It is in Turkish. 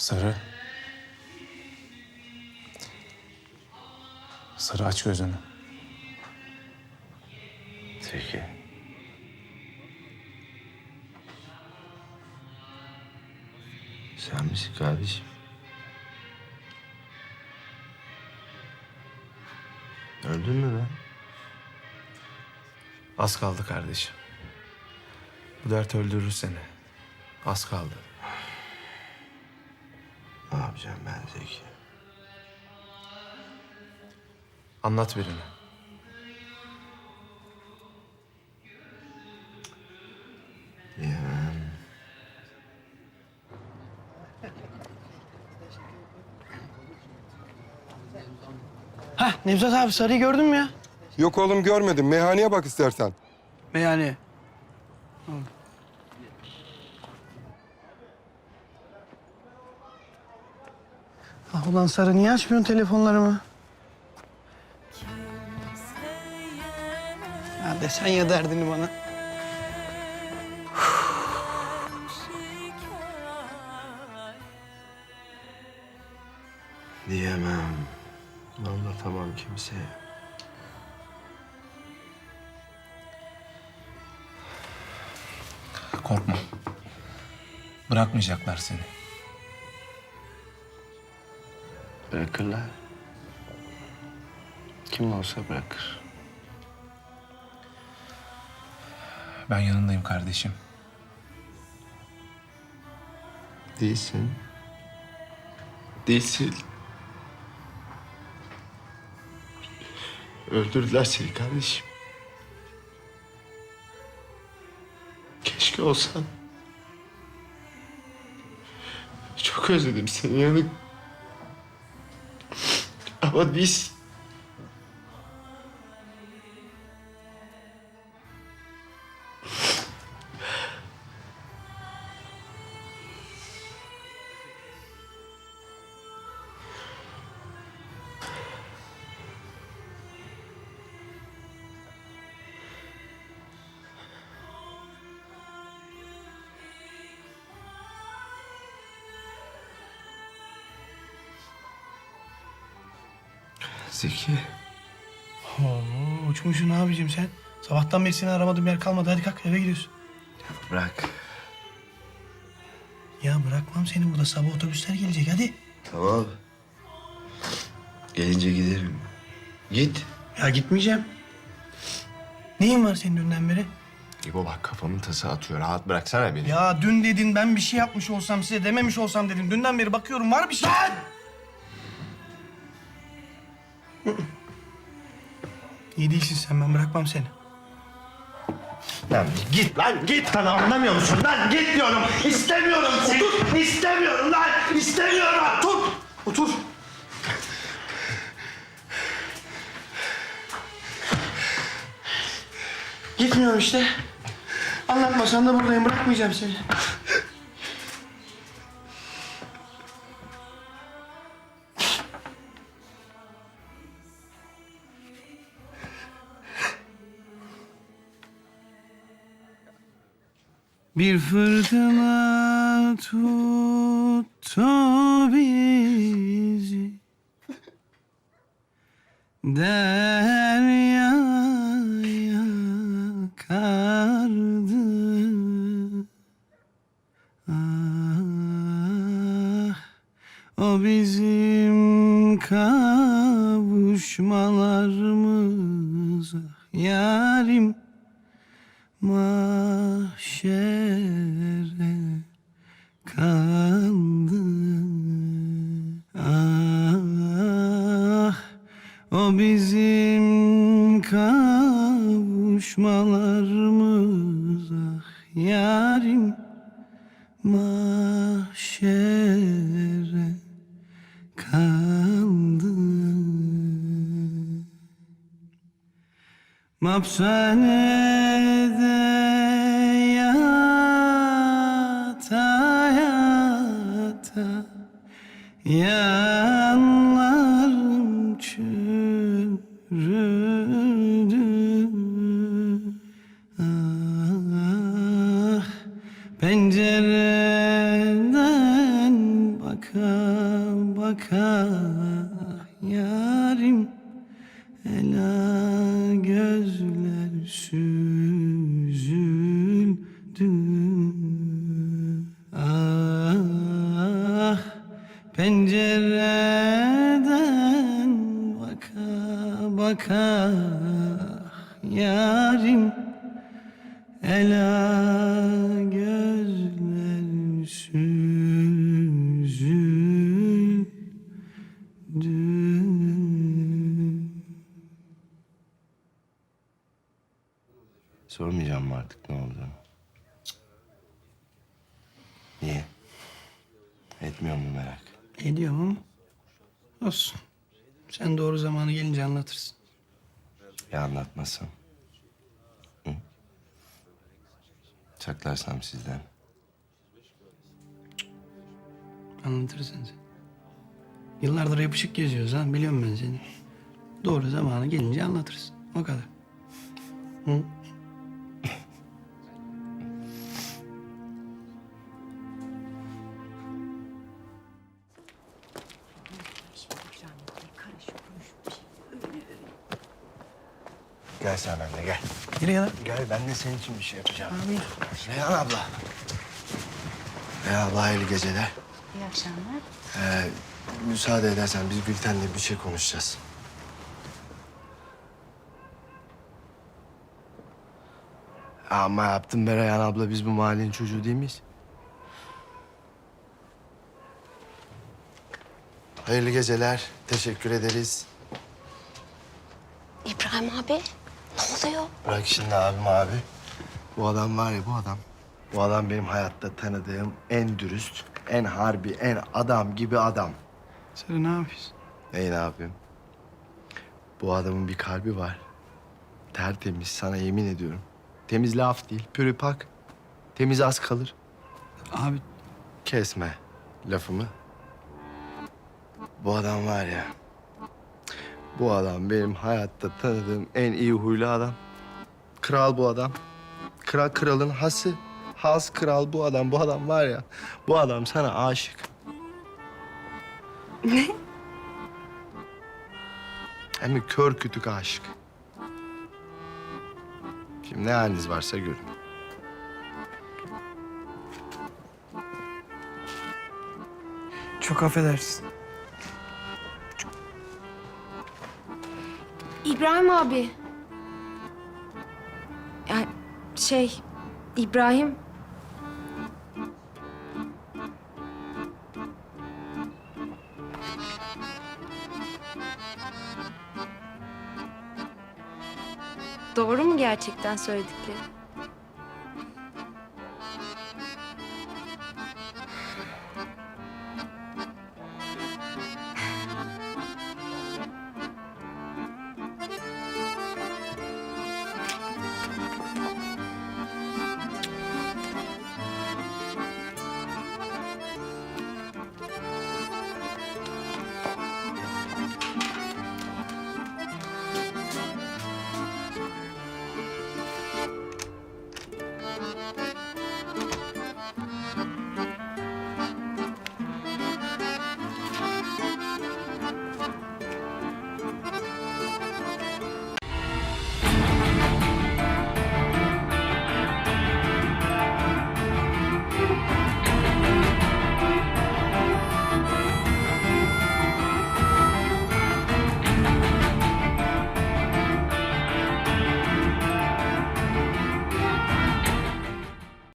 Sarı. Sarı aç gözünü. Zeki. Sen misin kardeşim? Öldün mü lan? Az kaldı kardeşim. Bu dert öldürür seni. Az kaldı. Ne yapacağım ben Zeki? Anlat birine. Diyemem. Hah Nevzat abi sarıyı gördün mü ya? Yok oğlum görmedim. Meyhaneye bak istersen. Yani. Ah ulan Sarı niye açmıyorsun telefonlarımı? Ha desen ya derdini bana. Diyemem. Anlatamam kimseye. Korkma. Bırakmayacaklar seni. Bırakırlar. Kim olsa bırakır. Ben yanındayım kardeşim. Değilsin. Değilsin. Öldürdüler seni kardeşim. Keşke olsan. Çok özledim seni yanı. Ama biz... Zeki. Oo, uçmuşsun abicim sen. Sabahtan beri seni aramadığım yer kalmadı. Hadi kalk eve gidiyorsun. Bırak. Ya bırakmam seni burada. Sabah otobüsler gelecek hadi. Tamam. Gelince giderim. Git. Ya gitmeyeceğim. Neyin var senin dünden beri? İbo bak kafamın tası atıyor. Rahat bıraksana beni. Ya dün dedin ben bir şey yapmış olsam size dememiş olsam dedin. Dünden beri bakıyorum var bir şey. İyi değilsin sen ben bırakmam seni. Lan git lan git lan anlamıyor musun lan git diyorum istemiyorum seni Otur. istemiyorum lan istemiyorum Otur otur Gitmiyorum işte. Anlatmasan da buradayım bırakmayacağım seni. Bir fırtına tuttu bizi. Deryaya kardı. Ah o bizim kavuşmalarımız ah yarim mahşere kaldı. Ah o bizim kavuşmalarımız ah yarim mahşere kaldı. Mapsanede Yanlarım çürüdü. Ah pencereden bakın baka yarim Ela pencereden baka baka yarim Ela gözler süzüldü Sormayacağım mı artık ne olduğunu? Niye? Etmiyor mu merak? Ediyorum ama olsun. Sen doğru zamanı gelince anlatırsın. Ya anlatmasam? Hı? Saklarsam sizden. Anlatırsın sen. Yıllardır yapışık geziyoruz ha. Biliyorum ben seni. Doğru zamanı gelince anlatırsın. O kadar. Hı? Gel sen benimle gel. Nereye lan? Gel ben de senin için bir şey yapacağım. Reyhan abla. Reyhan abla hayırlı geceler. İyi akşamlar. Ee, müsaade edersen biz Gülten'le bir şey konuşacağız. Ama yaptım be Reyhan abla biz bu mahallenin çocuğu değil miyiz? Hayırlı geceler. Teşekkür ederiz. İbrahim abi ne oluyor? Bırak şimdi abim abi. Bu adam var ya bu adam. Bu adam benim hayatta tanıdığım en dürüst, en harbi, en adam gibi adam. Sen ne yapıyorsun? Ey ne yapayım? Bu adamın bir kalbi var. Tertemiz sana yemin ediyorum. Temiz laf değil, pürüpak. Temiz az kalır. Abi Kesme lafımı. Bu adam var ya. Bu adam benim hayatta tanıdığım en iyi huylu adam. Kral bu adam. Kral kralın hası. Has kral bu adam. Bu adam var ya. Bu adam sana aşık. Ne? Hem de kör kütük aşık. Şimdi ne haliniz varsa görün. çok affedersin. İbrahim abi. Yani şey İbrahim Doğru mu gerçekten söyledikleri?